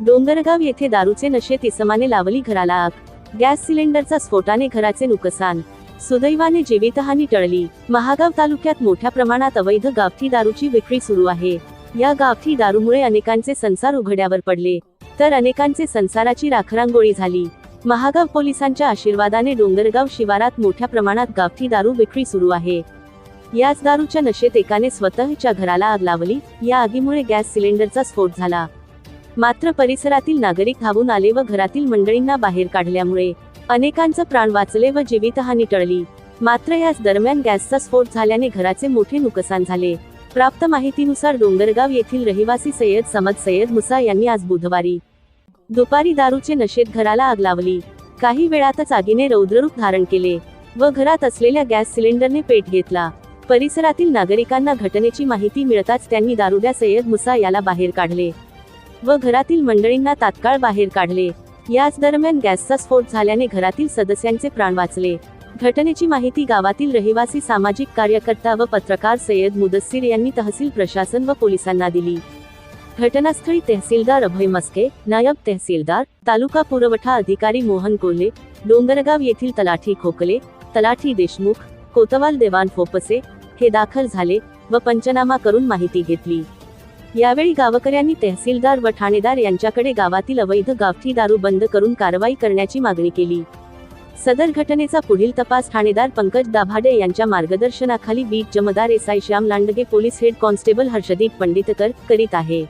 डोंगरगाव येथे दारूचे नशेत इसमाने लावली घराला आग. गॅस सिलेंडरचा स्फोटाने घराचे नुकसान. सुदैवाने जीवितहानी टळली. महागाव तालुक्यात मोठ्या प्रमाणात अवैध गावठी दारूची विक्री सुरू आहे. या गावठी दारूमुळे अनेकांचे संसार उघड्यावर पडले. तर अनेकांचे संसाराची राखरांगोळी झाली. महागाव पोलिसांच्या आशीर्वादाने डोंगरगाव शिवारात मोठ्या प्रमाणात गावठी दारू विक्री सुरू आहे. याच दारूच्या नशेत एकाने स्वतःच्या घराला आग लावली. या आगीमुळे गॅस सिलेंडरचा स्फोट झाला. मात्र परिसरातील नागरिक धावून आले व घरातील मंडळींना बाहेर काढल्यामुळे अनेकांचं प्राण वाचले व जीवितहानी टळली. मात्र याच दरम्यान गॅसचा स्फोट झाल्याने घराचे मोठे नुकसान झाले. प्राप्त माहितीनुसार डोंगरगाव येथील रहिवासी सय्यद समद सय्यद मुसा यांनी आज बुधवारी दुपारी दारूचे नशेत घराला आग लावली. काही वेळातच आगीने रौद्ररूप धारण केले व घरात असलेल्या गॅस सिलेंडरने पेट घेतला. परिसरातील नागरिकांना घटनेची माहिती मिळताच त्यांनी दारुद्या सय्यद मुसा याला बाहेर काढले व घरातील मंडळींना तात्काळ बाहेर काढले. याच दरम्यान गॅसचा स्फोट झाल्याने घरातील सदस्यांचे प्राण वाचले. घटनेची माहिती गावातील रहिवासी सामाजिक कार्यकर्ता व पत्रकार सय्यद मुदस्सीर यांनी तहसील प्रशासन व पोलिसांना दिली. घटनास्थळी तहसीलदार अभय मस्के नायब तहसीलदार तालुका पुरवठा अधिकारी मोहन कोल्हे डोंगरगाव येथील तलाठी खोकले तलाठी देशमुख कोतवाल देवान फोपसे हे दाखल झाले व पंचनामा करून माहिती घेतली. यावेळी गावकऱ्यांनी तहसीलदार व ठाणेदार यांच्याकडे गावातील अवैध गावठी दारू बंद करून कारवाई करण्याची मागणी केली. सदर घटनेचा पुढील तपास ठाणेदार पंकज दाभाडे यांच्या मार्गदर्शनाखाली beat जमदार SI Shyam Landge police head constable Harshdeep Panditkar करीत आहे.